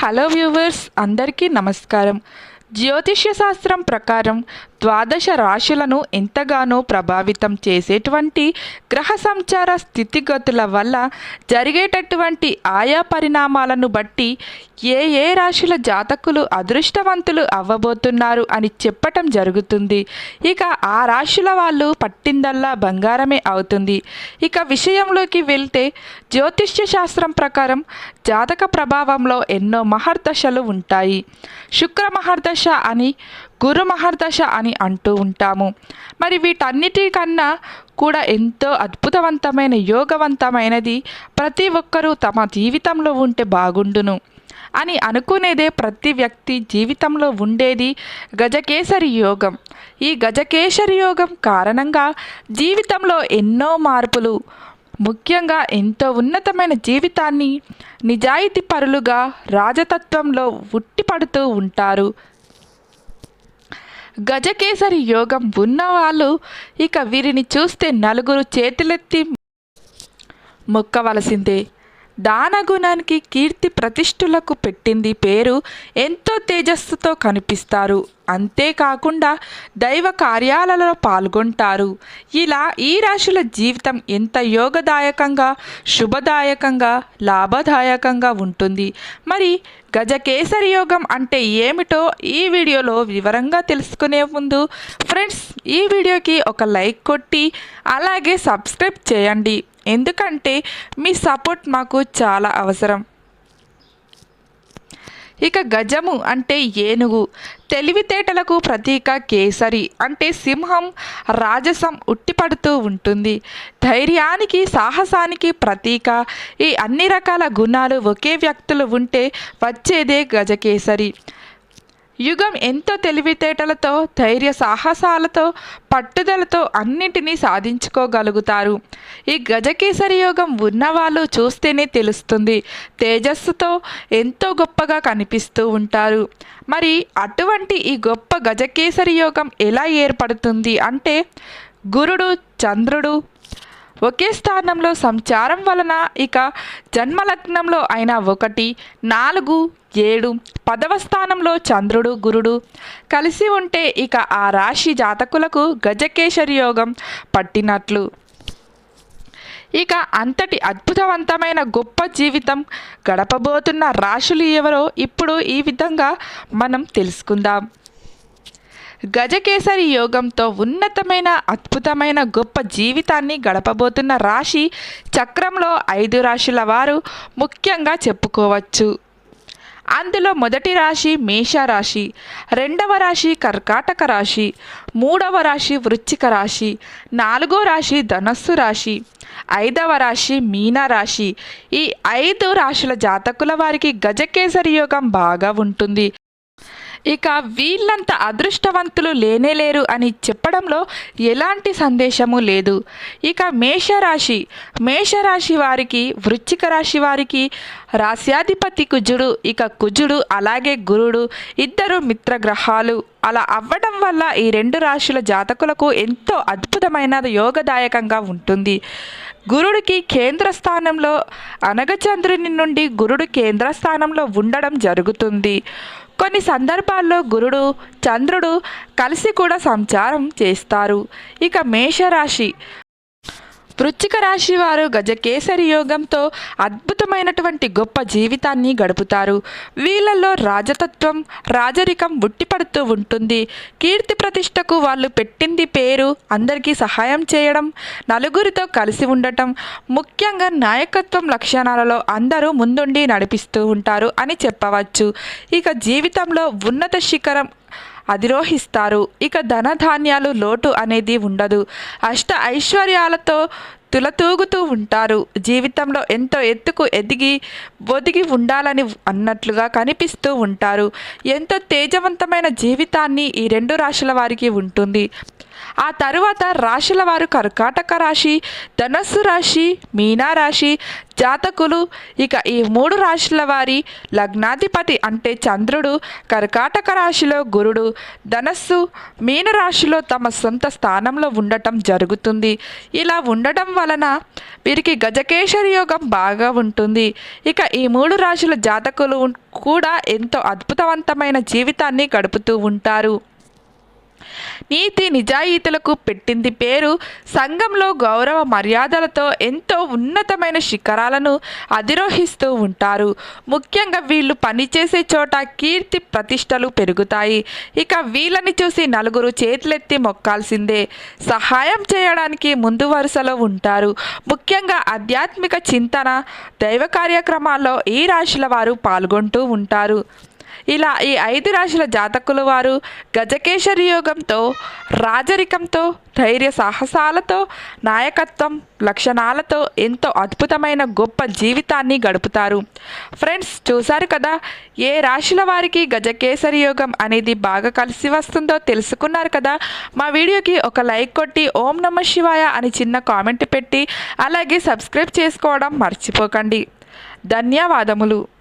Hello viewers అందరికీ నమస్కారం. జ్యోతిష్య శాస్త్రం ప్రకారం ద్వాదశ రాశులను ఎంతగానో ప్రభావితం చేసేటువంటి గ్రహ సంచార స్థితిగతుల వల్ల జరిగేటటువంటి ఆయా పరిణామాలను బట్టి ఏ ఏ రాశుల జాతకులు అదృష్టవంతులు అవ్వబోతున్నారు అని చెప్పటం జరుగుతుంది. ఇక ఆ రాశుల వాళ్ళు పట్టిందల్లా బంగారమే అవుతుంది. ఇక విషయంలోకి వెళ్తే జ్యోతిష్య శాస్త్రం ప్రకారం జాతక ప్రభావంలో ఎన్నో మహర్దశలు ఉంటాయి. శుక్ర మహర్దశ అని గురు మహర్దశ అని అంటూ ఉంటాము. మరి వీటన్నిటికన్నా కూడా ఎంతో అద్భుతవంతమైన యోగవంతమైనది ప్రతి ఒక్కరూ తమ జీవితంలో ఉంటే బాగుండును అని అనుకునేదే ప్రతి వ్యక్తి జీవితంలో ఉండేది గజకేసరి యోగం. ఈ గజకేసరి యోగం కారణంగా జీవితంలో ఎన్నో మార్పులు ముఖ్యంగా ఎంతో ఉన్నతమైన జీవితాన్ని నిజాయితీ పరులుగా రాజతత్వంలో ఉట్టిపడుతూ ఉంటారు. గజకేసరి యోగం ఉన్నవాళ్ళు ఇక వీరిని చూస్తే నలుగురు చేతులెత్తి మొక్కవలసిందే. దానగుణానికి కీర్తి ప్రతిష్ఠులకు పెట్టింది పేరు ఎంతో తేజస్సుతో కనిపిస్తారు. అంతేకాకుండా దైవ కార్యాలలో పాల్గొంటారు. ఇలా ఈ రాశుల జీవితం ఎంత యోగదాయకంగా శుభదాయకంగా లాభదాయకంగా ఉంటుంది. మరి గజకేసరి యోగం అంటే ఏమిటో ఈ వీడియోలో వివరంగా తెలుసుకునే ముందు ఫ్రెండ్స్ ఈ వీడియోకి ఒక లైక్ కొట్టి అలాగే సబ్స్క్రైబ్ చేయండి. ఎందుకంటే మీ సపోర్ట్ మాకు చాలా అవసరం. ఇక గజము అంటే ఏనుగు తెలివితేటలకు ప్రతీక కేసరి అంటే సింహం రాజసం ఉట్టిపడుతూ ఉంటుంది. ధైర్యానికి సాహసానికి ప్రతీక. ఈ అన్ని రకాల గుణాలు ఒకే వ్యక్తులు ఉంటే వచ్చేదే గజకేసరి. యుగం ఎంతో తెలివితేటలతో ధైర్య సాహసాలతో పట్టుదలతో అన్నింటినీ సాధించుకోగలుగుతారు. ఈ గజకేసరి యోగం ఉన్నవాళ్ళు చూస్తేనే తెలుస్తుంది. తేజస్సుతో ఎంతో గొప్పగా కనిపిస్తూ ఉంటారు. మరి అటువంటి ఈ గొప్ప గజకేసరి యోగం ఎలా ఏర్పడుతుంది అంటే గురుడు చంద్రుడు ఒకే స్థానంలో సంచారం వలన ఇక జన్మలగ్నంలో అయిన ఒకటి నాలుగు ఏడు పదవ స్థానంలో చంద్రుడు గురుడు. కలిసి ఉంటే ఇక ఆ రాశి జాతకులకు గజకేశరి యోగం పట్టినట్లు. ఇక అంతటి అద్భుతవంతమైన గొప్ప జీవితం గడపబోతున్న రాశులు ఎవరో ఇప్పుడు ఈ విధంగా మనం తెలుసుకుందాం. గజకేసరి యోగంతో ఉన్నతమైన అద్భుతమైన గొప్ప జీవితాన్ని గడపబోతున్న రాశి చక్రంలో ఐదు రాశుల వారు ముఖ్యంగా చెప్పుకోవచ్చు. అందులో మొదటి రాశి మేషరాశి రెండవ రాశి కర్కాటక రాశి మూడవ రాశి వృశ్చిక రాశి నాలుగో రాశి ధనస్సు రాశి ఐదవ రాశి మీనరాశి ఈ ఐదు రాశుల జాతకుల వారికి గజకేసరి యోగం బాగా ఉంటుంది. ఇక వీళ్ళంత అదృష్టవంతులు లేనేలేరు అని చెప్పడంలో ఎలాంటి సందేశము లేదు. ఇక మేషరాశి మేషరాశి వారికి వృశ్చిక రాశి వారికి రాశ్యాధిపతి కుజుడు ఇక కుజుడు అలాగే గురుడు ఇద్దరు మిత్రగ్రహాలు. అలా అవ్వడం వల్ల ఈ రెండు రాశుల జాతకులకు ఎంతో అద్భుతమైన యోగదాయకంగా ఉంటుంది. గురుడికి కేంద్ర స్థానంలో అనగచంద్రుని నుండి గురుడు కేంద్ర స్థానంలో ఉండడం జరుగుతుంది. కొన్ని సందర్భాల్లో గురుడు చంద్రుడు కలిసి కూడా సంచారం చేస్తారు. ఇక మేషరాశి వృచ్చిక రాశి వారు గజకేసరి యోగంతో అద్భుతమైనటువంటి గొప్ప జీవితాన్ని గడుపుతారు. వీళ్ళల్లో రాజతత్వం రాజరికం ఉట్టిపడుతూ ఉంటుంది. కీర్తి ప్రతిష్టకు వాళ్ళు పెట్టింది పేరు అందరికీ సహాయం చేయడం నలుగురితో కలిసి ఉండటం ముఖ్యంగా నాయకత్వం లక్షణాలలో అందరూ ముందుండి నడిపిస్తూ ఉంటారు అని చెప్పవచ్చు. ఇక జీవితంలో ఉన్నత శిఖరం అధిరోహిస్తారు. ఇక ధనధాన్యాలు లోటు అనేది ఉండదు. అష్ట ఐశ్వర్యాలతో తులతూగుతూ ఉంటారు. జీవితంలో ఎంతో ఎత్తుకు ఎదిగి ఒదిగి ఉండాలని అన్నట్లుగా కనిపిస్తూ ఉంటారు. ఎంతో తేజవంతమైన జీవితాన్ని ఈ రెండు రాశుల వారికి ఉంటుంది. ఆ తరువాత రాశుల వారు కర్కాటక రాశి ధనస్సు రాశి మీనా రాశి జాతకులు. ఇక ఈ మూడు రాశుల వారి లగ్నాధిపతి అంటే చంద్రుడు కర్కాటక రాశిలో గురుడు ధనస్సు మీన రాశిలో తమ సొంత స్థానంలో ఉండటం జరుగుతుంది. ఇలా ఉండటం వలన వీరికి గజకేశరి యోగం బాగా ఉంటుంది. ఇక ఈ మూడు రాశుల జాతకులు కూడా ఎంతో అద్భుతవంతమైన జీవితాన్ని గడుపుతూ ఉంటారు. నీతి నిజాయితీలకు పెట్టింది పేరు సంఘంలో గౌరవ మర్యాదలతో ఎంతో ఉన్నతమైన శిఖరాలను అధిరోహిస్తూ ఉంటారు. ముఖ్యంగా వీళ్ళు పనిచేసే చోట కీర్తి ప్రతిష్టలు పెరుగుతాయి. ఇక వీళ్ళని చూసి నలుగురు చేతులెత్తి మొక్కాల్సిందే. సహాయం చేయడానికి ముందు వరుసలో ఉంటారు. ముఖ్యంగా ఆధ్యాత్మిక చింతన దైవ కార్యక్రమాల్లో ఈ రాశుల వారు పాల్గొంటూ ఉంటారు. ఇలా ఈ ఐదు రాశుల జాతకుల వారు గజకేశరి యోగంతో రాజరికంతో ధైర్య సాహసాలతో నాయకత్వం లక్షణాలతో ఎంతో అద్భుతమైన గొప్ప జీవితాన్ని గడుపుతారు. ఫ్రెండ్స్ చూశారు కదా? ఏ రాశుల వారికి గజకేసరి యోగం అనేది బాగా కలిసి వస్తుందో తెలుసుకున్నారు కదా? మా వీడియోకి ఒక లైక్ కొట్టి ఓం నమ శివాయ అని చిన్న కామెంట్ పెట్టి అలాగే సబ్స్క్రైబ్ చేసుకోవడం మర్చిపోకండి. ధన్యవాదములు.